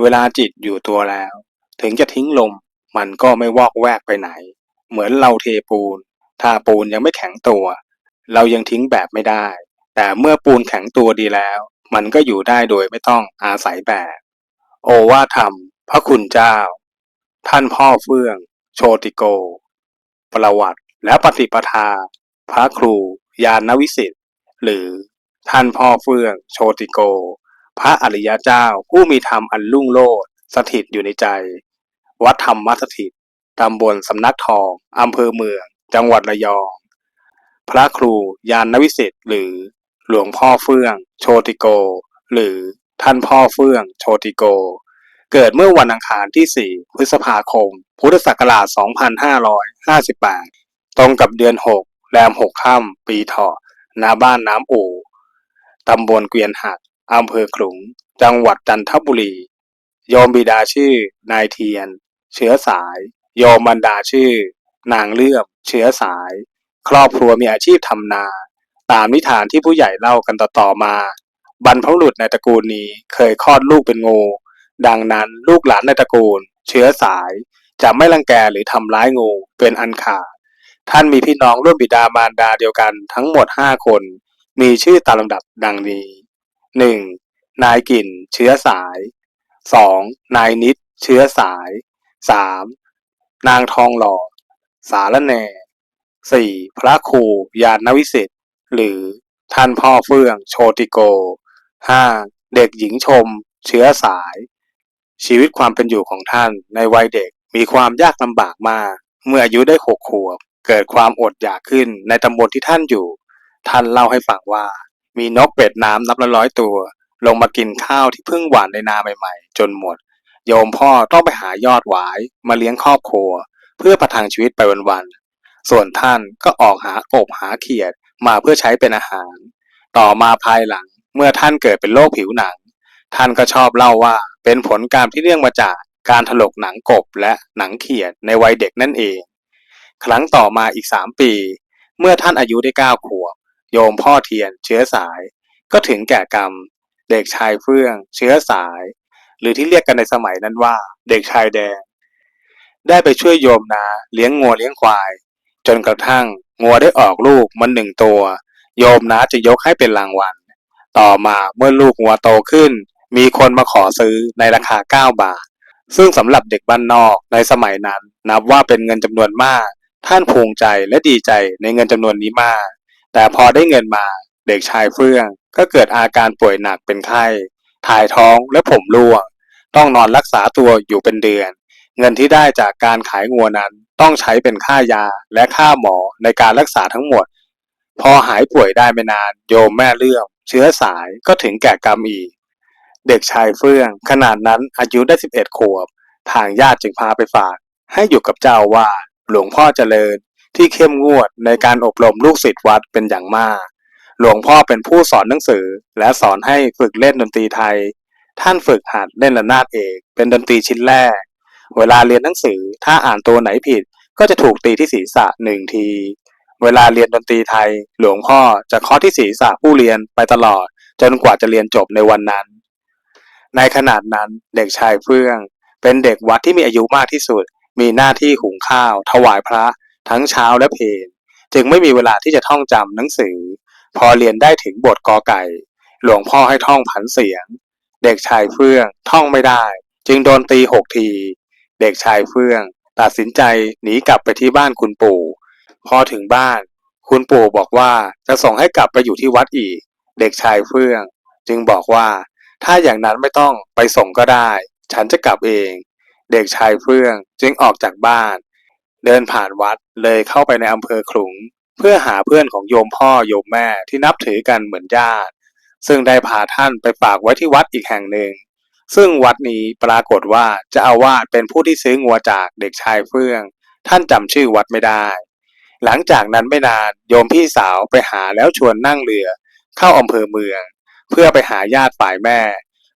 เวลาจิตอยู่ตัวแล้ว ถึงจะทิ้งลมมันก็ไม่วอกแวกไปไหน เหมือนเราเทปูน ถ้าปูนยังไม่แข็งตัว เรายังทิ้งแบบไม่ได้ แต่เมื่อปูนแข็งตัวดีแล้ว มันก็อยู่ได้โดยไม่ต้องอาศัยแบบ โอวาทธรรม พระคุณเจ้า ท่านพ่อเฟื่อง โชติโก ประวัติและปฏิปทา พระครู ยานวิสิทธิ์หรือท่านพ่อเฟื่อง โชติโก พระอริยเจ้าผู้มีธรรมอันลุ่งโลดสถิตอยู่ในใจ วัดธรรมสถิตตำบลสำนักทองอำเภอเมือง จังหวัดระยอง พระครูยานวิสิทธ์หรือหลวงพ่อเฟื่อง โชติโก หรือท่านพ่อเฟื่อง โชติโก เกิดเมื่อวันอังคารที่ 4 พฤษภาคม พุทธศักราช 2558 ตรงกับเดือน 6 แรม 6 ค่ำ ปีเถาะณบ้านน้ำอู่ตำบลเกวียนหัก อำเภอขลุง จังหวัดจันทบุรี โยมบิดาชื่อ นายเทียน เชื้อสาย โยมบรรดาชื่อ นางเลื่อม เชื้อสาย ครอบครัวมีอาชีพทำนา ตามนิทานที่ผู้ใหญ่เล่ากันต่อๆมา บรรพบุรุษในตระกูลนี้เคยคลอดลูกเป็นงู ดังนั้นลูกหลานในตระกูล เชื้อสาย จะไม่รังแกหรือทำร้ายงูเป็นอันขาดท่านมีพี่น้องร่วมบิดามารดาเดียวกันทั้งหมด5คน มีชื่อตามลำดับดังนี้ 1. นายกิ่นเชื้อสาย 2. นายนิดเชื้อสาย 3. นางทองหล่อ สารแหน่ 4. พระครูยานวิสิทธิ์หรือท่านพ่อเฟื่องโชติโก 5. เด็กหญิงชม เชื้อสาย ชีวิตความเป็นอยู่ของท่านในวัยเด็กมีความยากลำบากมาก เมื่ออายุได้หกขวบ เกิดความอดอยากขึ้นในตำบลที่ท่านอยู่ ท่านเล่าให้ฟังว่า มีนกเป็ดน้ำนับร้อยตัว ลงมากินข้าวที่เพิ่งหว่านในนาใหม่ๆ จนหมด โยมพ่อต้องไปหายอดหวายมาเลี้ยงครอบครัว เพื่อประทังชีวิตไปวันๆ ส่วนท่านก็ออกหากบหาเขียดมาเพื่อใช้เป็นอาหาร ต่อมาภายหลังเมื่อท่านเกิดเป็นโรคผิวหนัง ท่านก็ชอบเล่าว่าเป็นผลกรรมที่เนื่องมาจากการถลกหนังกบและหนังเขียดในวัยเด็กนั่นเอง ครั้งต่อมาอีกสามปี เมื่อท่านอายุได้เก้าขวบ โยมพ่อเทียนเชื้อสาย ก็ถึงแก่กรรม เด็กชายเฟื่อง เชื้อสาย หรือที่เรียกกันในสมัยนั้นว่า เด็กชายแดง ได้ไปช่วยโยมนาเลี้ยงงัวเลี้ยงควาย จนกระทั่งงัวได้ออกลูกมันหนึ่งตัว โยมนาจะยกให้เป็นรางวัล ต่อมาเมื่อลูกงัวโตขึ้น มีคนมาขอซื้อในราคา 9 บาท ซึ่งสำหรับเด็กบ้านนอกในสมัยนั้น นับว่าเป็นเงินจำนวนมาก ท่านภูมิใจและดีใจในเงินจำนวนนี้มาก แต่พอได้เงินมาเด็กชายเฟื่อง ก็เกิดอาการป่วยหนักเป็นไข้ ถ่ายท้องและผมร่วง ต้องนอนรักษาตัวอยู่เป็นเดือน เงินที่ได้จากการขายงัวนั้นต้องใช้เป็นค่ายาและค่าหมอในการรักษาทั้งหมด พอหายป่วยได้ไม่นาน โยมแม่เลื่อมเชื้อสายก็ถึงแก่กรรมอีก เด็กชายเฟื่อง ขนาดนั้นอายุได้ 11 ขวบ ทางญาติจึงพาไปฝาก ให้อยู่กับเจ้าว่าหลวงพ่อเจริญ ที่เข้มงวดในการอบรมลูกศิษย์วัดเป็นอย่างมาก หลวงพ่อเป็นผู้สอนหนังสือ และสอนให้ฝึกเล่นดนตรีไทย ท่านฝึกหัดเล่นระนาดเอกเป็นดนตรีชิ้นแรก เวลาเรียนหนังสือถ้าอ่านตัวไหนผิดก็จะถูกตีที่ศีรษะหนึ่งที เวลาเรียนดนตรีไทย หลวงพ่อจะเคาะที่ศีรษะผู้เรียนไปตลอด จนกว่าจะเรียนจบในวันนั้น ในขนาดนั้นเด็กชายเฟื่อง เป็นเด็กวัดที่มีอายุมากที่สุด มีหน้าที่หุงข้าว ถวายพระ ทั้งเช้าและเพลจึงไม่มีเวลาที่จะท่องจำหนังสือ พอเรียนได้ถึงบทกอไก่ หลวงพ่อให้ท่องผันเสียง เด็กชายเฟื่องท่องไม่ได้ จึงโดนตีหกที เด็กชายเฟื่อง ตัดสินใจหนีกลับไปที่บ้านคุณปู่ พอถึงบ้าน คุณปู่บอกว่าจะส่งให้กลับไปอยู่ที่วัดอีก เด็กชายเฟื่อง จึงบอกว่าถ้าอย่างนั้นไม่ต้องไปส่งก็ได้ ฉันจะกลับเอง เด็กชายเฟื่องจึงออกจากบ้าน เดินผ่านวัดเลยเข้าไปในอำเภอขลุง เพื่อหาเพื่อนของโยมพ่อโยมแม่ที่นับถือกันเหมือนญาติ ซึ่งได้พาท่านไปฝากไว้ที่วัดอีกแห่งหนึ่ง ซึ่งวัดนี้ปรากฏว่าเจะอาวาสเป็นผู้ที่ซื้องัวจากเด็กชายเฟื่อง ท่านจำชื่อวัดไม่ได้ หลังจากนั้นไม่นานโยมพี่สาวไปหาแล้วชวนนั่งเรือ เข้าอำเภอเมือง เพื่อไปหาญาติฝ่ายแม่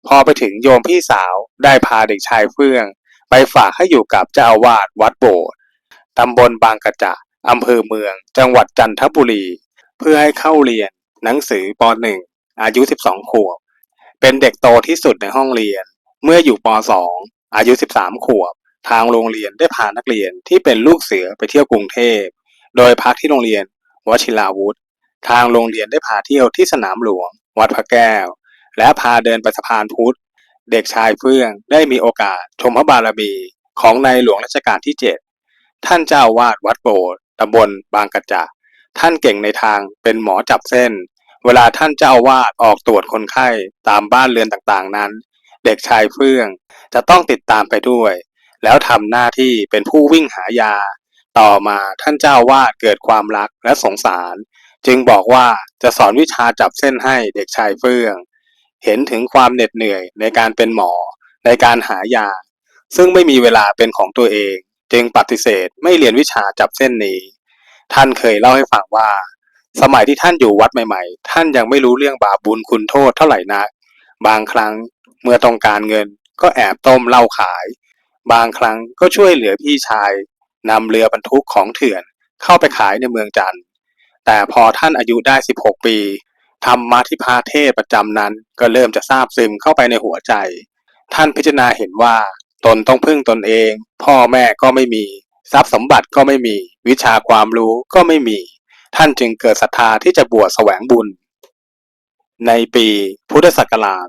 พอไปถึงโยมพี่สาวได้พาเด็กชายเฟื่อง ไปฝากให้อยู่กับเจ้าอาวาสวัดโบสถ์ ตำบลบางกระจะอำเภอเมือง จังหวัดจันทบุรี เพื่อให้เข้าเรียนหนังสือป .1 อายุ 12 ขวบ เป็นเด็กโตที่สุดในห้องเรียน เมื่ออยู่ป .2 อายุ 13 ขวบ ทางโรงเรียนได้พานักเรียนที่เป็นลูกเสือไปเที่ยวกรุงเทพ โดยพักที่โรงเรียนวชิราวุธ ทางโรงเรียนได้พาเที่ยวที่สนามหลวง วัดพระแก้ว และพาเดินไปสะพานพุทธ เด็กชายเฟื่องได้มีโอกาสชมพระบารมีของในหลวงรัชกาลที่ 7 ท่านเจ้าวาดวัดโบสถ์ตำบลบางกระจะท่านเก่งในทางเป็นหมอจับเส้น เวลาท่านเจ้าวาดออกตรวจคนไข้ตามบ้านเรือนต่างๆนั้น เด็กชายเฟื่องจะต้องติดตามไปด้วย แล้วทำหน้าที่เป็นผู้วิ่งหายา ต่อมาท่านเจ้าวาดเกิดความรักและสงสาร จึงบอกว่าจะสอนวิชาจับเส้นให้เด็กชายเฟื่อง เห็นถึงความเหน็ดเหนื่อยในการเป็นหมอในการหายา ซึ่งไม่มีเวลาเป็นของตัวเอง จึงปฏิเสธไม่เรียนวิชาจับเส้นนี้ ท่านเคยเล่าให้ฟังว่า สมัยที่ท่านอยู่วัดใหม่ ๆ ท่านยังไม่รู้เรื่องบาปบุญคุณโทษเท่าไหร่นัก บางครั้งเมื่อต้องการเงินก็แอบต้มเหล้าขาย บางครั้งก็ช่วยเหลือพี่ชายนำเรือบรรทุกของเถื่อนเข้าไปขายในเมืองจันทร์แต่พอท่านอายุได้ 16 ปีธรรมะที่พาเทศประจำนั้นก็เริ่มจะซาบซึมเข้าไปในหัวใจ ท่านพิจารณาเห็นว่า ตนต้องพึ่งตนเอง พ่อแม่ก็ไม่มี ทรัพย์สมบัติก็ไม่มี วิชาความรู้ก็ไม่มี ท่านจึงเกิดศรัทธาที่จะบวชแสวงบุญ ในปีพุทธศักราช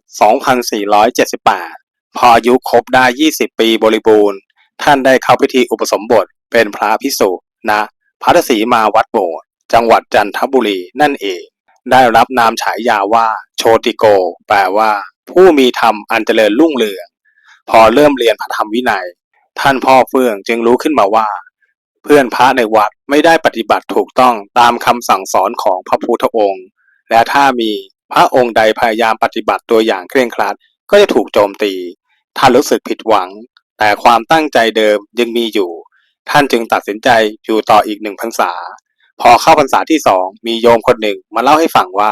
2478 พออายุครบได้ 20 ปีบริบูรณ์ ท่านได้เข้าพิธีอุปสมบทเป็นพระภิกษุณพัทสีมาวัดโบสถ์จังหวัดจันทบุรีนั่นเอง ได้รับนามฉายาว่าโชติโก แปลว่า ผู้มีธรรมอันเจริญรุ่งเรือง พอเริ่มเรียนพระธรรมวินัย ท่านพ่อเฟื่องจึงรู้ขึ้นมาว่า เพื่อนพระในวัดไม่ได้ปฏิบัติถูกต้องตามคำสั่งสอนของพระพุทธองค์ และถ้ามีพระองค์ใดพยายามปฏิบัติตัวอย่างเคร่งครัด ก็จะถูกโจมตี ท่านรู้สึกผิดหวัง แต่ความตั้งใจเดิมยังมีอยู่ ท่านจึงตัดสินใจอยู่ต่ออีกหนึ่งพรรษา พอเข้าพรรษาที่สองมีโยมคนหนึ่งมาเล่าให้ฟังว่า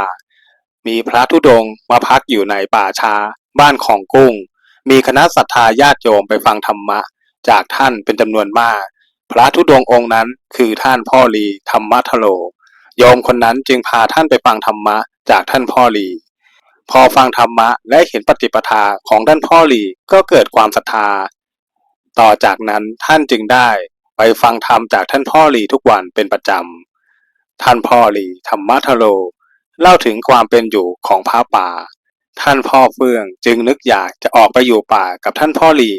มีพระธุดงค์มาพักอยู่ในป่าช้า บ้านของกุ้ง มีคณะศรัทธาญาติโยมไปฟังธรรมะ จากท่านเป็นจำนวนมาก พระธุดงองค์นั้นคือท่านพ่อลีธรรมทโล โยมคนนั้นจึงพาท่านไปฟังธรรมะจากท่านพ่อลีพอฟังธรรมะและเห็นปฏิปทาของท่านพ่อลีก็เกิดความศรัทธา ต่อจากนั้นท่านจึงได้ไปฟังธรรมจากท่านพ่อลีทุกวันเป็นประจำ ท่านพ่อลีธรรมทโล เล่าถึงความเป็นอยู่ของพระป่า ท่านพ่อเฟื่องจึงนึกอยากจะออกไปอยู่ป่ากับท่านพ่อหลี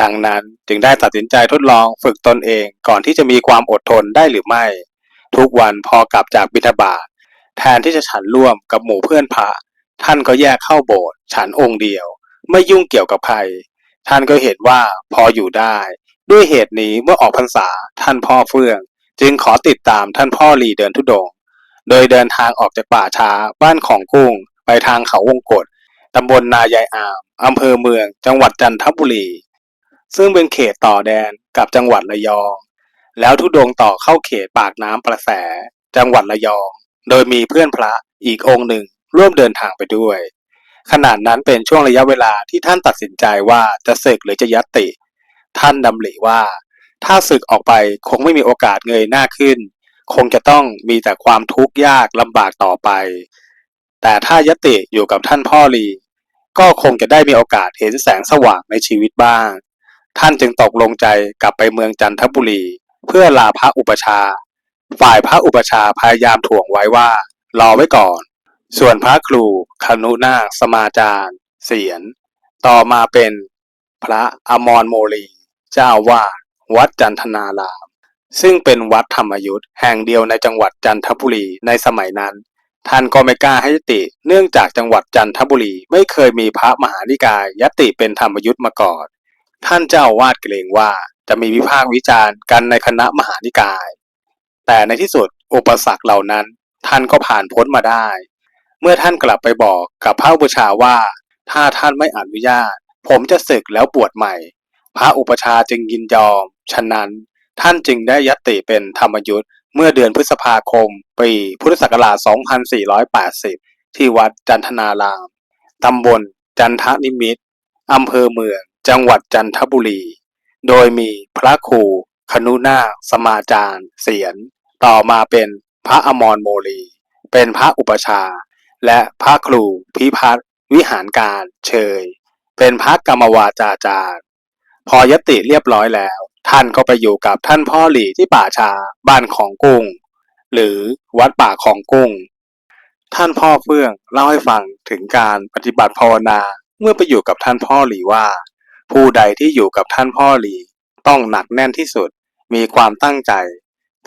ดังนั้นจึงได้ตัดสินใจทดลองฝึกตนเองก่อนที่จะมีความอดทนได้หรือไม่ ทุกวันพอกลับจากบิณฑบาตแทนที่จะฉันร่วมกับหมู่เพื่อนพระท่านก็แยกเข้าโบสถ์ฉันองค์เดียว ไม่ยุ่งเกี่ยวกับใคร ท่านก็เห็นว่าพออยู่ได้ ด้วยเหตุนี้เมื่อออกพรรษาท่านพ่อเฟื่อง จึงขอติดตามท่านพ่อหลีเดินทุดงค์โดยเดินทางออกจากป่าช้าบ้านของกุ้งไปทางเขาวงกฏ ตำบลนายายอาม อำเภอเมือง จังหวัดจันทบุรี ซึ่งเป็นเขตต่อแดนกับจังหวัดระยอง แล้วทุดงต่อเข้าเขตปากน้ำประแส จังหวัดระยอง โดยมีเพื่อนพระอีกองค์หนึ่งร่วมเดินทางไปด้วย ขนาดนั้นเป็นช่วงระยะเวลาที่ท่านตัดสินใจว่าจะศึกหรือจะยัตติ ท่านดำริว่า ถ้าศึกออกไปคงไม่มีโอกาสเงยหน้าขึ้น คงจะต้องมีแต่ความทุกข์ยากลำบากต่อไป แต่ถ้ายติอยู่กับท่านพ่อลี ก็คงจะได้มีโอกาสเห็นแสงสว่างในชีวิตบ้าง ท่านจึงตกลงใจกลับไปเมืองจันทบุรี เพื่อลาพระอุปชา ฝ่ายพระอุปชาพยายามถ่วงไว้ว่า รอไว้ก่อน ส่วนพระครูคนุนาคสมาจารย์ เสียน ต่อมาเป็นพระอมรโมลี เจ้าวาดวัดจันทนาราม ซึ่งเป็นวัดธรรมยุทธ์แห่งเดียวในจังหวัดจันทบุรีในสมัยนั้น ท่านก็ไม่กล้าให้ยติ เนื่องจากจังหวัดจันทบุรีไม่เคยมีพระมหานิกายยติเป็นธรรมยุทธ์มาก่อน ท่านเจ้าวาดเกรงว่าจะมีวิพากษ์วิจารณ์กันในคณะมหานิกาย แต่ในที่สุดอุปสรรคเหล่านั้น ท่านก็ผ่านพ้นมาได้ เมื่อท่านกลับไปบอกกับพระอุปชาว่า ถ้าท่านไม่อนุญาต ผมจะศึกแล้วบวชใหม่ พระอุปชาจึงยินยอม ฉะนั้นท่านจึงได้ยตติเป็นธรรมยุทธ์ เมื่อเดือนพฤษภาคม ปีพุทธศักราช 2480 ที่วัดจันทนาราม ตำบลจันทนิมิตรอำเภอเมือง จังหวัดจันทบุรี โดยมีพระครูคนุนาสมาจารย์เสียน ต่อมาเป็นพระอมรโมลี เป็นพระอุปชา และพระครูพิพัฒน์วิหารการเชย เป็นพระกรรมวาจาจารย์ พอยติเรียบร้อยแล้ว ท่านก็ไปอยู่กับท่านพ่อหลีที่ป่าชาบ้านของกุ้ง หรือวัดป่าของกุ้ง ท่านพ่อเฟื่องเล่าให้ฟังถึงการปฏิบัติภาวนาเมื่อไปอยู่กับท่านพ่อหลีว่า ผู้ใดที่อยู่กับท่านพ่อหลีต้องหนักแน่นที่สุดมีความตั้งใจ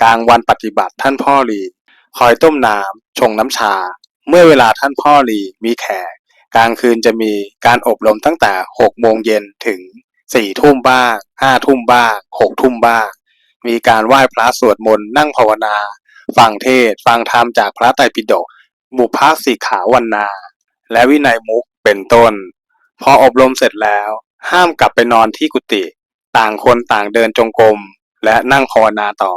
กลางวันปฏิบัติท่านพ่อหลี คอยต้มน้ำชงน้ำชา เมื่อเวลาท่านพ่อหลีมีแขกกลางคืนจะมีการอบรมตั้งแต่หกโมงเย็นถึง สี่ทุ่มบ้างห้าทุ่มบ้างหกทุ่มบ้าง มีการไหว้พระสวดมนต์นั่งภาวนา ฟังเทศ ฟังธรรมจากพระไตรปิฎกบุพสิกขาวันนา และวินัยมุกเป็นต้น พออบรมเสร็จแล้ว ห้ามกลับไปนอนที่กุฏิต่างคนต่างเดินจงกรมและนั่งภาวนาต่อ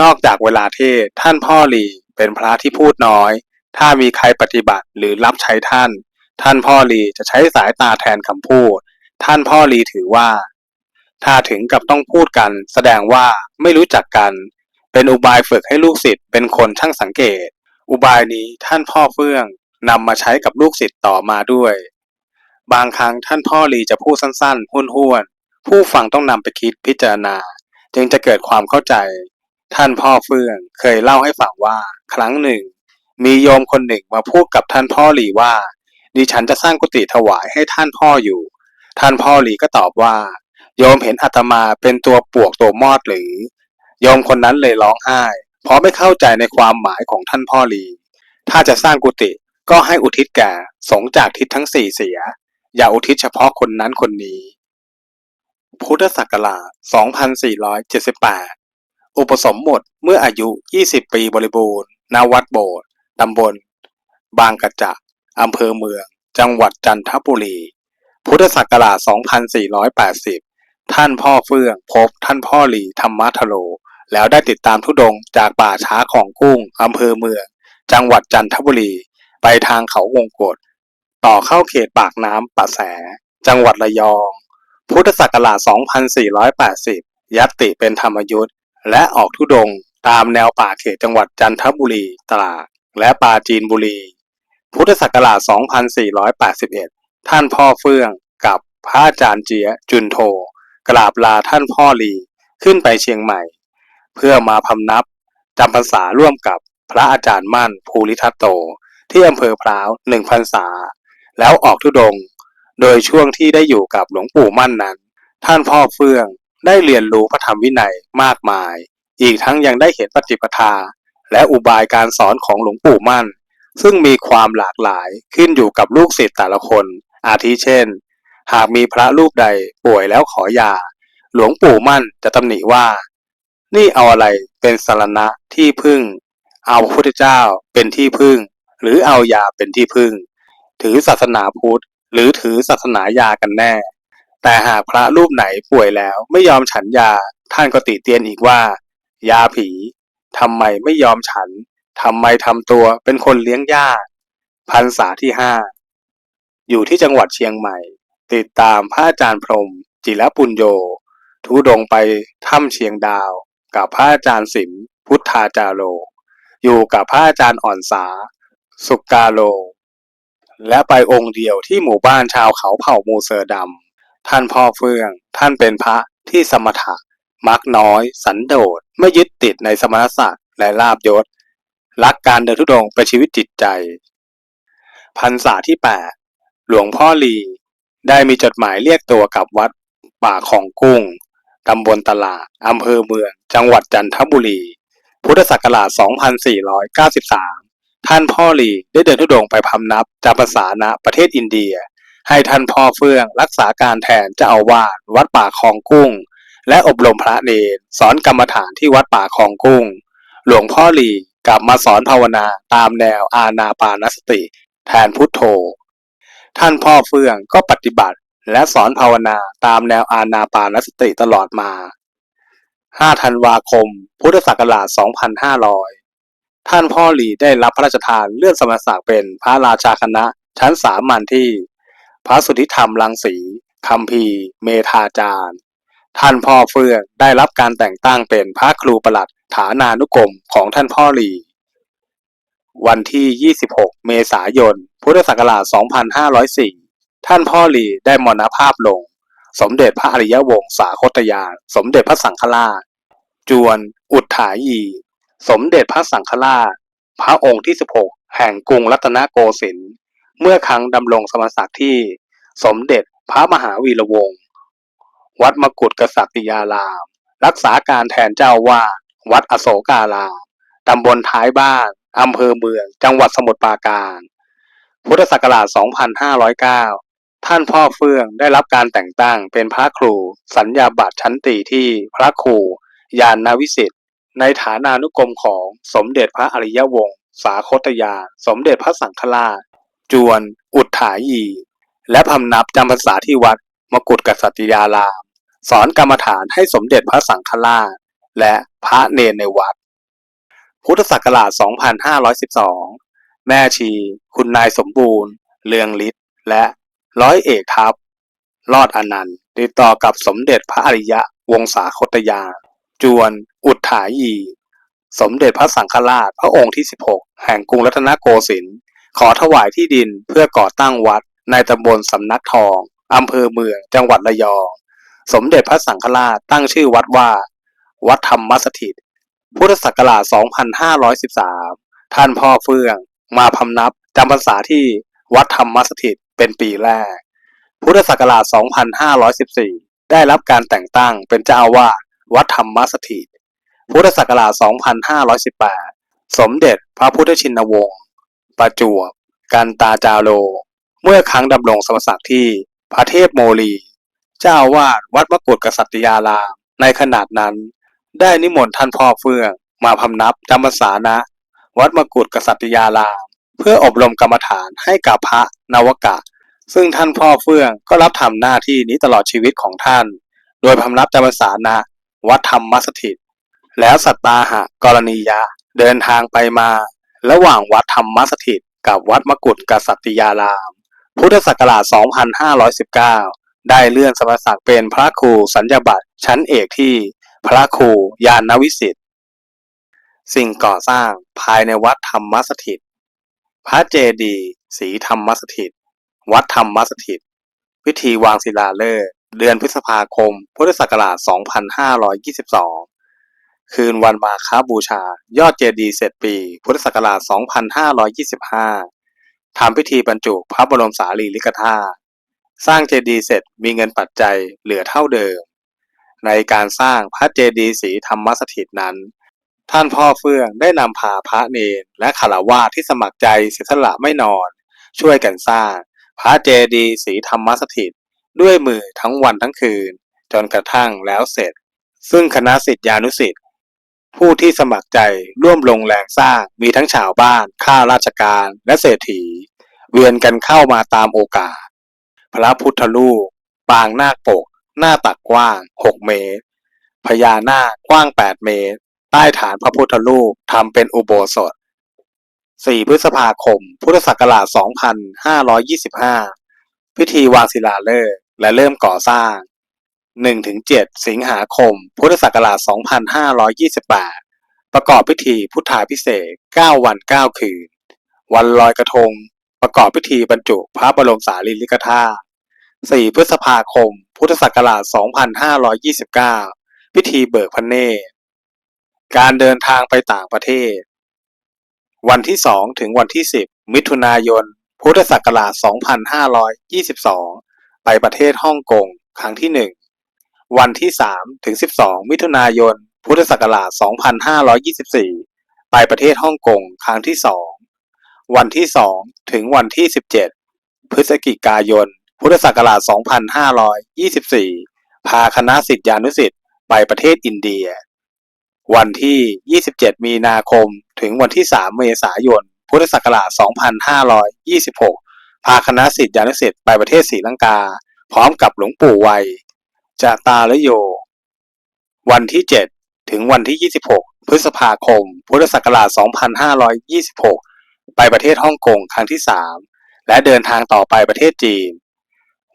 นอกจากเวลาเทศท่านพ่อหลีเป็นพระที่พูดน้อย ถ้ามีใครปฏิบัติหรือรับใช้ท่าน ท่านพ่อหลีจะใช้สายตาแทนคำพูด ท่านพ่อลีถือว่า ถ้าถึงกับต้องพูดกัน แสดงว่าไม่รู้จักกัน เป็นอุบายฝึกให้ลูกศิษย์เป็นคนช่างสังเกต อุบายนี้ท่านพ่อเฟื่องนำมาใช้กับลูกศิษย์ต่อมาด้วย บางครั้งท่านพ่อลีจะพูดสั้นๆห้วนๆผู้ฟังต้องนำไปคิดพิจารณา จึงจะเกิดความเข้าใจ ท่านพ่อเฟื่องเคยเล่าให้ฟังว่า ครั้งหนึ่ง มีโยมคนหนึ่งมาพูดกับท่านพ่อหลีว่าดิฉันจะสร้างกุฏิถวายให้ท่านพ่ออยู่ ท่านพ่อหลีก็ตอบว่า โยมเห็นอาตมาเป็นตัวปวกตัวมอดหรือ โยมคนนั้นเลยร้องไห้ เพราะไม่เข้าใจในความหมายของท่านพ่อหลี ถ้าจะสร้างกุฏิก็ให้อุทิศแก่สงจากทิศทั้งสี่เสีย อย่าอุทิศเฉพาะคนนั้นคนนี้ พุทธศักราช 2478 อุปสมบทเมื่ออายุ 20 ปีบริบูรณ์ณวัดโบสถ์ตำบล บางกระจะอำเภอเมือง จังหวัดจันทบุรี พุทธศักราช 2480 ท่านพ่อเฟื่องพบท่านพ่อหลีธรรมทโล แล้วได้ติดตามทุดงจากป่าช้าของกุ้งอำเภอเมือง จังหวัดจันทบุรี ไปทางเขาวงกฏต่อเข้าเขตปากน้ำปะแส จังหวัดระยอง พุทธศักราช 2480 ยัตติเป็นธรรมยุทธ์และออกทุดงตามแนวป่าเขตจังหวัดจันทบุรีตราดและปราจีนบุรี พุทธศักราช 2481 ท่านพ่อเฟื่อง กับพระอาจารย์เจียจุนโท กราบลาท่านพ่อลีขึ้นไปเชียงใหม่ เพื่อมาพำนับจำพรรษาร่วมกับพระอาจารย์มั่นภูริทัตโต ที่อำเภอพร้าวหนึ่งพรรษา แล้วออกทุดง โดยช่วงที่ได้อยู่กับหลวงปู่มั่นนั้น ท่านพ่อเฟื่องได้เรียนรู้พระธรรมวินัยมากมาย อีกทั้งยังได้เห็นปฏิปทา และอุบายการสอนของหลวงปู่มั่น ซึ่งมีความหลากหลายขึ้นอยู่กับลูกศิษย์แต่ละคน อาทิเช่น หากมีพระรูปใดป่วยแล้วขอยา หลวงปู่มั่นจะตำหนิว่า นี่เอาอะไรเป็นสารณะที่พึ่ง เอาพระพุทธเจ้าเป็นที่พึ่ง หรือเอายาเป็นที่พึ่ง ถือศาสนาพุทธ หรือถือศาสนายากันแน่ แต่หากพระรูปไหนป่วยแล้วไม่ยอมฉันยา ท่านก็ติเตียนอีกว่า ยาผีทำไมไม่ยอมฉันทำไมทำตัวเป็นคนเลี้ยงยากพรรษาที่ห้าอยู่ที่จังหวัดเชียงใหม่ ติดตามพระอาจารย์พรม จิรปุญโยทุดงไปถ้ำเชียงดาว กับพระอาจารย์สิมพุทธาจาโร อยู่กับพระอาจารย์อ่อนสา สุกกาโล และไปองค์เดียวที่หมู่บ้านชาวเขาเผ่ามูเซอร์ดำท่านพ่อเฟื่อง ท่านเป็นพระที่สมถะ มักน้อย สันโดษไม่ยึดติดในสมณศักดิ์และลาบยศ รักการเดินทุดงค์เป็นชีวิตจิตใจ พรรษาที่ 8 หลวงพ่อลี ได้มีจดหมายเรียกตัวกับวัดป่าของกุ้ง ตำบลตลาด อำเภอเมือง จังหวัดจันทบุรี พุทธศักราช 2493 ท่านพ่อหลีได้เดินทุดงไปพำนับจำพรรษาณประเทศอินเดีย ให้ท่านพ่อเฟื่องรักษาการแทนเจ้าอาวาสวัดป่าคลองกุ้ง และอบรมพระเนรสอนกรรมฐานที่วัดป่าคลองกุ้ง หลวงพ่อหลีกลับมาสอนภาวนาตามแนวอาณาปานสติ แทนพุทโธ ท่านพ่อเฟื่องก็ปฏิบัติ และสอนภาวนาตามแนวอาณาปานสติตลอดมา 5 ธันวาคม พุทธศักราช 2500 ท่านพ่อหลีได้รับพระราชทานเลื่อนสมณศักดิ์เป็นพระราชาคณะชั้นสามัญที่ พระสุทธิธรรมรังสีคัมภีเมธาจารย์ ท่านพ่อเฟื่องได้รับการแต่งตั้งเป็นพระครูประหลัดฐานานุกรมของท่านพ่อหลี วันที่ 26 เมษายน พุทธศักราช 2504 ท่านพ่อหลีได้มรณภาพลง สมเด็จพระอริยวงศาคตยา สมเด็จพระสังฆราช จวน อุทธายี สมเด็จพระสังฆราช พระองค์ที่ 16 แห่งกรุงรัตนโกสินทร์ เมื่อครั้งดำรงสมณศักดิ์ที่ สมเด็จพระมหาวีระวงศ์ วัดมกุฏกษัตริยาราม รักษาการแทนเจ้าวาดวัดอโศการาม ตำบลท้ายบ้าน อำเภอเมือง จังหวัดสมุทรปราการ พุทธศักราช 2509 ท่านพ่อเฟื่องได้รับการแต่งตั้งเป็นพระครู สัญญาบัตรชั้นตีที่พระครูยานนาวิสิทธิ์ในฐานานุกรมของสมเด็จพระอริยวงศ์สาคตยา สมเด็จพระสังฆราช จวน อุทธายี และพำนับจำพรรษาที่วัดมกุฏกษัตริยาราม สอนกรรมฐานให้สมเด็จพระสังฆราช และพระเนนในวัด พุทธศักราช 2512 แม่ชี คุณนายสมบูรณ์ เลืองฤทธิ์ และร้อยเอกทัพ รอดอนันต์ ติดต่อกับสมเด็จพระอริยะ วงศาคตยา จวน อุทธายี สมเด็จพระสังฆราช พระองค์ที่ 16 แห่งกรุงรัตนโกสินทร์ ขอถวายที่ดินเพื่อก่อตั้งวัดในตำบลสำนักทอง อำเภอเมือง จังหวัดระยอง สมเด็จพระสังฆราชตั้งชื่อวัดว่า วัดธรรมสถิต พุทธศักราช 2513 ท่านพ่อเฟื่อง มาพำนับจำพรรษาที่วัดธรรมสถิตเป็นปีแรก พุทธศักราช 2514 ได้รับการแต่งตั้งเป็นเจ้าอาวาสวัดธรรมสถิต พุทธศักราช 2518 สมเด็จพระพุทธชินวงศ์ ประจวบ กันตาจาโล เมื่อครั้งดำรงสมศักดิ์ที่พระเทพโมลี เจ้าวาสวัดมกุฏกษัตริยาราม ในขนาดนั้น ได้นิมนต์ท่านพ่อเฟื่อง มาพำนับจำพรรษาณวัดมกุฏกษัตริยาราม เพื่ออบรมกรรมฐานให้กับพระนวกะ ซึ่งท่านพ่อเฟื่องก็รับทำหน้าที่นี้ตลอดชีวิตของท่าน โดยพำนับจำพรรษาณวัดธรรมสถิต แล้วสัตตาหะกรณียะเดินทางไปมา ระหว่างวัดธรรมสถิต กับวัดมกุฏกษัตริยาราม พุทธศักราช 2519 ได้เลื่อนสมณศักเป็นพระครูสัญญาบัตรชั้นเอกที่ พระครูยานวิสิทธิ์ สิ่งก่อสร้างภายในวัดธรรมสถิต พระเจดีย์สีธรรมสถิต วัดธรรมสถิต พิธีวางศิลาฤกษ์เดือนพฤษภาคม พุทธศักราช 2522 คืนวันมาฆบูชา ยอดเจดีย์เสร็จปี พุทธศักราช 2525 ทำพิธีบรรจุพระบรมสารีริกธาตุ สร้างเจดีย์เสร็จมีเงินปัจจัยเหลือเท่าเดิม ในการสร้างพระเจดีย์สีธรรมสถิตนั้น ท่านพ่อเฟื่องได้นำพาพระเนรและคารวาสที่สมัครใจเสียสละไม่นอน ช่วยกันสร้าง พระเจดีย์สีธรรมสถิต ด้วยมือทั้งวันทั้งคืน จนกระทั่งแล้วเสร็จ ซึ่งคณะสิทธิานุสิทธิ์ผู้ที่สมัครใจร่วมลงแรงสร้างมีทั้งชาวบ้าน ข้าราชการและเศรษฐี เวียนกันเข้ามาตามโอกาส พระพุทธรูปปางนาคปก หน้าตักกว้าง 6 เมตร พญานาคกว้าง 8 เมตร ใต้ฐานพระพุทธรูปทำเป็นอุโบสถ 4 พฤษภาคม พุทธศักราช 2525 พิธีวางศิลาฤกษ์และเริ่มก่อสร้าง 1-7 สิงหาคม พุทธศักราช 2528 ประกอบพิธีพุทธาพิเศษ 9 วัน 9 คืน วันลอยกระทง ประกอบพิธีบรรจุพระบรมสารีริกธาตุ 4 พฤษภาคม พุทธศักราช 2529 พิธีเบิกพระเนตร การเดินทางไปต่างประเทศ วันที่ 2 ถึงวันที่ 10 มิถุนายน พุทธศักราช 2522 ไปประเทศฮ่องกง ครั้งที่ 1 วันที่ 3 ถึง 12 มิถุนายน พุทธศักราช 2524 ไปประเทศฮ่องกง ครั้งที่ 2 วันที่ 2 ถึงวันที่ 17 พฤศจิกายน พุทธศักราช 2524 พาคณะศิษยานุศิษย์ไปประเทศอินเดีย วันที่ 27 มีนาคม ถึงวันที่ 3 เมษายน พุทธศักราช 2526 พาคณะศิษยานุศิษย์ไปประเทศศรีลังกา พร้อมกับหลวงปู่ไวยจาตาลโย วันที่ 7 ถึงวันที่ 26 พฤษภาคม พุทธศักราช 2526 ไปประเทศฮ่องกงครั้งที่ 3 และเดินทางต่อไปประเทศจีน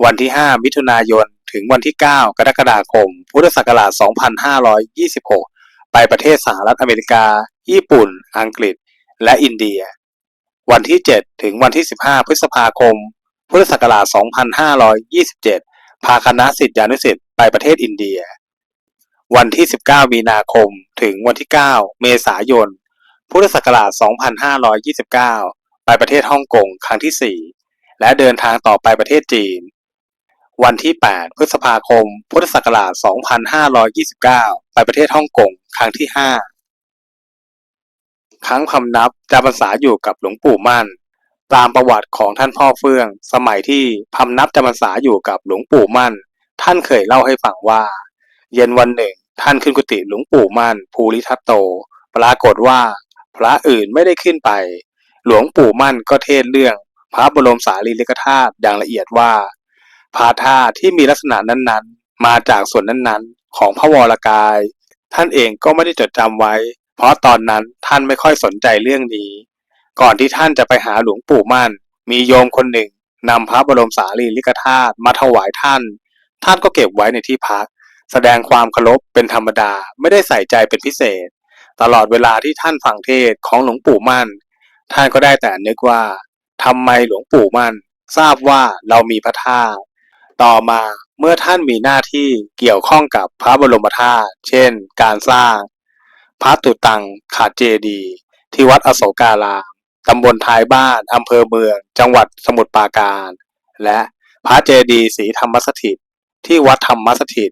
วันที่ 5 มิถุนายน ถึงวันที่ 9 กรกฎาคม พุทธศักราช 2526 ไปประเทศสหรัฐอเมริกา ญี่ปุ่น อังกฤษ และอินเดีย วันที่ 7 ถึงวันที่ 15 พฤษภาคม พุทธศักราช 2527 พาคณะศิษยานุศิษย์ไปประเทศอินเดีย วันที่ 19 มีนาคม ถึงวันที่ 9 เมษายน พุทธศักราช 2529 ไปประเทศฮ่องกงครั้งที่ 4 และเดินทางต่อไปประเทศจีน วันที่ 8 พฤษภาคม พุทธศักราช 2529 ไปประเทศฮ่องกง ครั้งที่ 5 ครั้งคำนับจำพรรษาอยู่กับหลวงปู่มั่น ตามประวัติของท่านพ่อเฟื่อง สมัยที่พำนับจำพรรษาอยู่กับหลวงปู่มั่น ท่านเคยเล่าให้ฟังว่า เย็นวันหนึ่ง ท่านขึ้นกุฏิหลวงปู่มั่น ภูริทัตโต ปรากฏว่า พระอื่นไม่ได้ขึ้นไป หลวงปู่มั่นก็เทศเรื่อง พระบรมสารีริกธาตุอย่างละเอียดว่า พาธาที่มีลักษณะนั้นๆ มาจากส่วนนั้นๆ ของพระวรกาย ท่านเองก็ไม่ได้จดจำไว้ เพราะตอนนั้นท่านไม่ค่อยสนใจเรื่องนี้ ก่อนที่ท่านจะไปหาหลวงปู่มั่น มีโยมคนหนึ่งนำพระบรมสารีริกธาตุมาถวายท่าน ท่านก็เก็บไว้ในที่พัก แสดงความเคารพเป็นธรรมดาไม่ได้ใส่ใจเป็นพิเศษ ตลอดเวลาที่ท่านฟังเทศของหลวงปู่มั่น ท่านก็ได้แต่นึกว่าทำไมหลวงปู่มั่น ทราบว่าเรามีพระธาตุ ต่อมาเมื่อท่านมีหน้าที่เกี่ยวข้องกับพระบรมธาตุเช่น การสร้าง พระตุตังขาเจดี ที่วัดอโศการามตำบลท้ายบ้านอำเภอเมือง จังหวัดสมุทรปราการ และพระเจดีย์ศรีธรรมสถิต ที่วัดธรรมสถิต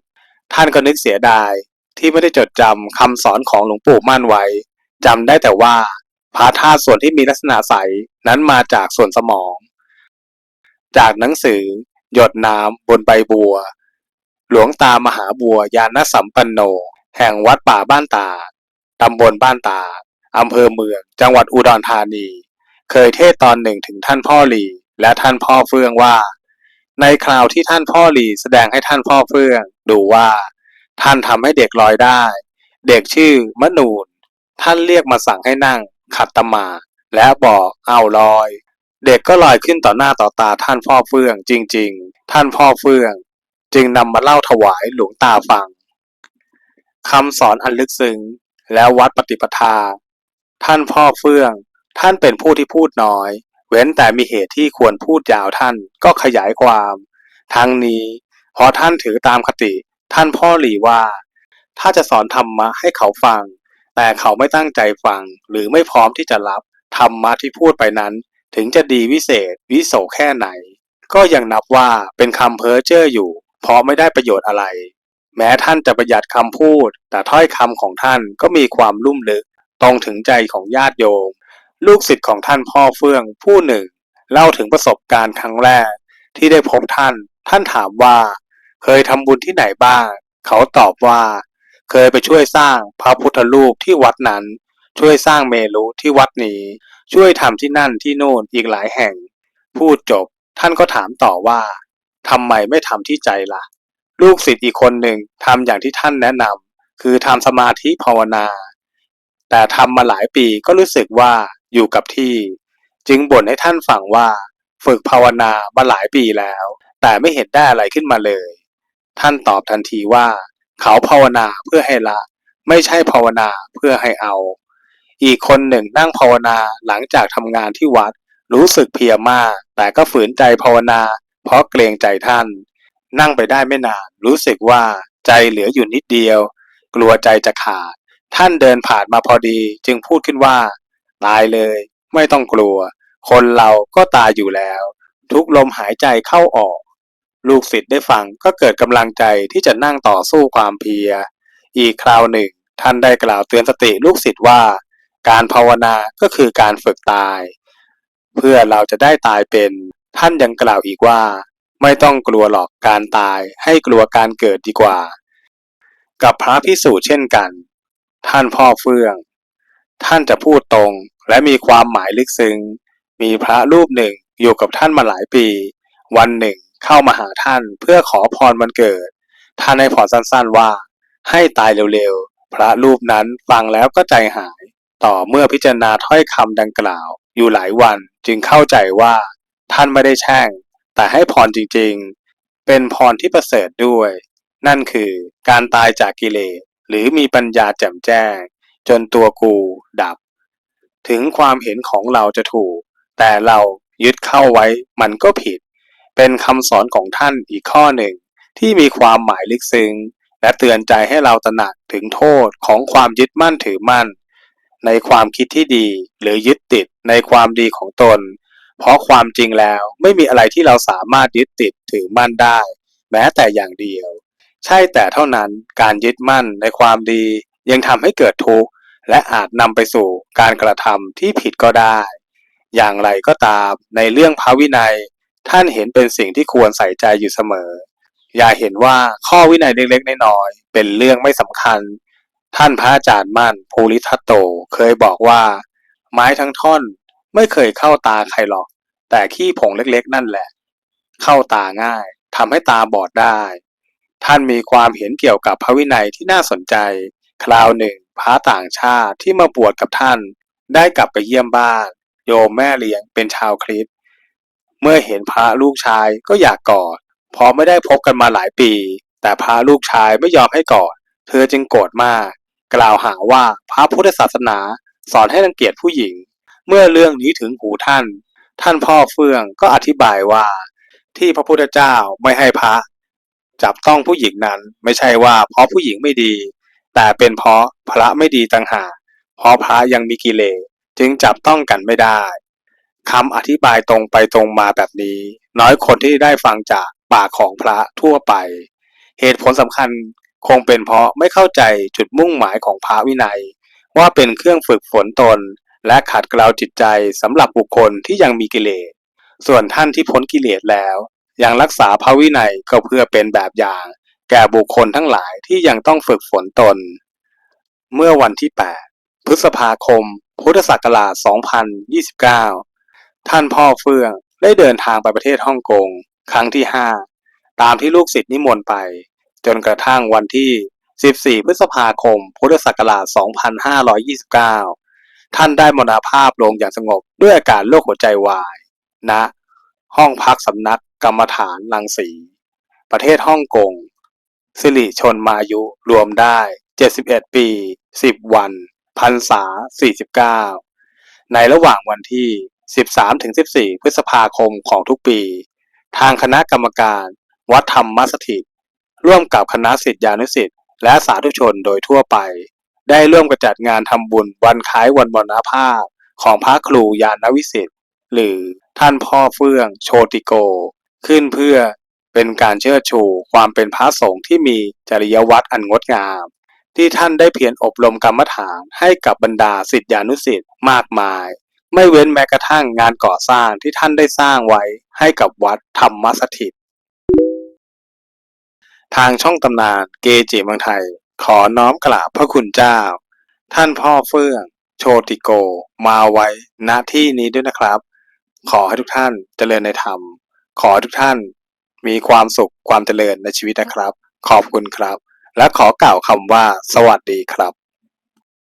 ท่านก็นึกเสียดายที่ไม่ได้จดจำคำสอนของหลวงปู่มั่นไว้จำได้แต่ว่าพระธาตุส่วนที่มีลักษณะใสนั้นมาจากส่วนสมอง จากหนังสือ หยดน้ำบนใบบัว หลวงตามหาบัวยานสัมปันโน แห่งวัดป่าบ้านตาดตำบลบ้านตาดอำเภอเมือง จังหวัดอุดรธานี เคยเทศตอนหนึ่งถึงท่านพ่อหลีและท่านพ่อเฟื่องว่า ในคราวที่ท่านพ่อหลีแสดงให้ท่านพ่อเฟื่อง ดูว่า ท่านทำให้เด็กลอยได้ เด็กชื่อมะนูน ท่านเรียกมาสั่งให้นั่งขัดตมา และบอกเอาลอย เด็กก็ลอยขึ้นต่อหน้าต่อตาท่านพ่อเฟื่องจริง ๆ ท่านพ่อเฟื่อง จึงนำมาเล่าถวายหลวงตาฟังคำสอนอันลึกซึ้งแล้ววัดปฏิปทา ท่านพ่อเฟื่อง ท่านเป็นผู้ที่พูดน้อย เว้นแต่มีเหตุที่ควรพูดยาวท่านก็ขยายความ ทั้งนี้เพอท่านถือตามคติ ท่านพ่อหลีว่า ถ้าจะสอนธรรมะให้เขาฟัง แต่เขาไม่ตั้งใจฟังหรือไม่พร้อมที่จะรับธรรมะที่พูดไปนั้น ถึงจะดีวิเศษวิโสแค่ไหน ก็ยังนับว่าเป็นคำเพ้อเจ้ออยู่ เพราะไม่ได้ประโยชน์อะไร แม้ท่านจะประหยัดคำพูด แต่ถ้อยคำของท่านก็มีความลุ่มลึกตรงถึงใจของญาติโยม ลูกศิษย์ของท่านพ่อเฟื่องผู้หนึ่ง เล่าถึงประสบการณ์ครั้งแรก ที่ได้พบท่าน ท่านถามว่า เคยทำบุญที่ไหนบ้าง เขาตอบว่า เคยไปช่วยสร้างพระพุทธรูปที่วัดนั้น ช่วยสร้างเมรุที่วัดนี้ ช่วยทำที่นั่นที่โน่นอีกหลายแห่ง พูดจบ ท่านก็ถามต่อว่าทำไมไม่ทำที่ใจล่ะ ลูกศิษย์อีกคนหนึ่งทำอย่างที่ท่านแนะนำคือทำสมาธิภาวนา แต่ทำมาหลายปีก็รู้สึกว่าอยู่กับที่ จึงบ่นให้ท่านฟังว่า ฝึกภาวนามาหลายปีแล้ว แต่ไม่เห็นได้อะไรขึ้นมาเลย ท่านตอบทันทีว่า เขาภาวนาเพื่อให้ละ ไม่ใช่ภาวนาเพื่อให้เอา อีกคนหนึ่งนั่งภาวนาหลังจากทำงานที่วัด รู้สึกเพียมากแต่ก็ฝืนใจภาวนา เพราะเกรงใจท่าน นั่งไปได้ไม่นาน รู้สึกว่าใจเหลืออยู่นิดเดียว กลัวใจจะขาด ท่านเดินผ่านมาพอดีจึงพูดขึ้นว่า ตายเลย ไม่ต้องกลัว คนเราก็ตายอยู่แล้ว ทุกลมหายใจเข้าออก ลูกศิษย์ได้ฟังก็เกิดกำลังใจที่จะนั่งต่อสู้ความเพีย อีกคราวหนึ่งท่านได้กล่าวเตือนสติลูกศิษย์ว่า การภาวนาก็คือการฝึกตาย เพื่อเราจะได้ตายเป็นท่านยังกล่าวอีกว่า ไม่ต้องกลัวหรอกการตายให้กลัวการเกิดดีกว่า กับพระพิสูจน์เช่นกัน ท่านพ่อเฟื่อง ท่านจะพูดตรงและมีความหมายลึกซึ้งมีพระรูปหนึ่งอยู่กับท่านมาหลายปี วันหนึ่งเข้ามาหาท่านเพื่อขอพรวันเกิด ท่านให้พรสั้นๆว่า ให้ตายเร็วๆ พระรูปนั้นฟังแล้วก็ใจหาย ต่อเมื่อพิจารณาถ้อยคำดังกล่าว อยู่หลายวันจึงเข้าใจว่า ท่านไม่ได้แช่ง แต่ให้พรจริงๆ เป็นพรที่ประเสริฐด้วย นั่นคือการตายจากกิเลสหรือมีปัญญาแจ่มแจ้ง จนตัวกูดับ ถึงความเห็นของเราจะถูก แต่เรายึดเข้าไว้มันก็ผิด เป็นคำสอนของท่านอีกข้อหนึ่ง ที่มีความหมายลึกซึ้งและเตือนใจให้เราตระหนักถึงโทษของความยึดมั่นถือมั่น ในความคิดที่ดีหรือยึดติดในความดีของตน เพราะความจริงแล้วไม่มีอะไรที่เราสามารถยึดติดถือมั่นได้ แม้แต่อย่างเดียว ใช่แต่เท่านั้นการยึดมั่นในความดียังทำให้เกิดทุกข์และอาจนำไปสู่การกระทำที่ผิดก็ได้ อย่างไรก็ตามในเรื่องพระวินัย ท่านเห็นเป็นสิ่งที่ควรใส่ใจอยู่เสมอ อย่าเห็นว่าข้อวินัยเล็กๆน้อยๆเป็นเรื่องไม่สำคัญ ท่านพระอาจารย์มั่นภูริทัตโตเคยบอกว่า ไม้ทั้งท่อนไม่เคยเข้าตาใครหรอก แต่ขี้ผงเล็กๆ นั่นแหละ เข้าตาง่ายทำให้ตาบอดได้ ท่านมีความเห็นเกี่ยวกับพระวินัยที่น่าสนใจ คราวหนึ่งพระต่างชาติที่มาบวชกับท่าน ได้กลับไปเยี่ยมบ้าน โยมแม่เลี้ยงเป็นชาวคริสต์เมื่อเห็นพระลูกชายก็อยากกอดพราะไม่ได้พบกันมาหลายปี แต่พระลูกชายไม่ยอมให้กอด เธอจึงโกรธมาก กล่าวหาว่าพระพุทธศาสนาสอนให้รังเกียจผู้หญิง เมื่อเรื่องนี้ถึงหูท่าน ท่านพ่อเฟื่องก็อธิบายว่า ที่พระพุทธเจ้าไม่ให้พระ จับต้องผู้หญิงนั้นไม่ใช่ว่าเพราะผู้หญิงไม่ดี แต่เป็นเพราะพระไม่ดีต่างหากเพราะพระยังมีกิเลสจึงจับต้องกันไม่ได้คำอธิบายตรงไปตรงมาแบบนี้ น้อยคนที่ได้ฟังจากปากของพระทั่วไป เหตุผลสำคัญ คงเป็นเพราะไม่เข้าใจจุดมุ่งหมายของพระวินัย ว่าเป็นเครื่องฝึกฝนตน และขัดเกลาจิตใจสำหรับบุคคลที่ยังมีกิเลส ส่วนท่านที่พ้นกิเลสแล้ว ยังรักษาพระวินัยก็เพื่อเป็นแบบอย่าง แก่บุคคลทั้งหลายที่ยังต้องฝึกฝนตน เมื่อวันที่ 8 พฤษภาคม พุทธศักราช 2029 ท่านพ่อเฟื่องได้เดินทางไปประเทศฮ่องกง ครั้งที่ 5 ตามที่ลูกศิษย์นิมนต์ไป จนกระทั่งวันที่ 14 พฤษภาคม พุทธศักราช 2529 ท่านได้มรณภาพลงอย่างสงบด้วยอาการโรคหัวใจวายณห้องพักสำนักกรรมฐานลังสี ประเทศฮ่องกง สิริชนมายุรวมได้ 71 ปี 10 วันพรรษา 49 ในระหว่างวันที่ 13-14 พฤษภาคมของทุกปี ทางคณะกรรมการวัดธรรมสถิต ร่วมกับคณะศิษยานุศิษย์และสาธุชนโดยทั่วไป ได้ร่วมกันจัดงานทำบุญวันคล้ายวันมรณภาพ ของพระครูยานวิสิทธิ์หรือท่านพ่อเฟื่องโชติโก ขึ้นเพื่อเป็นการเชิดชูความเป็นพระสงฆ์ที่มีจริยวัตรอันงดงาม ที่ท่านได้เพียรอบรมกรรมฐานให้กับบรรดาศิษยานุศิษย์มากมาย ไม่เว้นแม้กระทั่งงานก่อสร้างที่ท่านได้สร้างไว้ให้กับวัดธรรมสถิต ทางช่องตำนานเกจิเมืองไทย ขอน้อมกราบพระคุณเจ้า ท่านพ่อเฟื่อง โชติโก มาไว้ณที่นี้ด้วยนะครับ ขอให้ทุกท่านเจริญในธรรม ขอให้ทุกท่านมีความสุขความเจริญในชีวิตนะครับ ขอบคุณครับ และขอกล่าวคำว่า สวัสดีครับ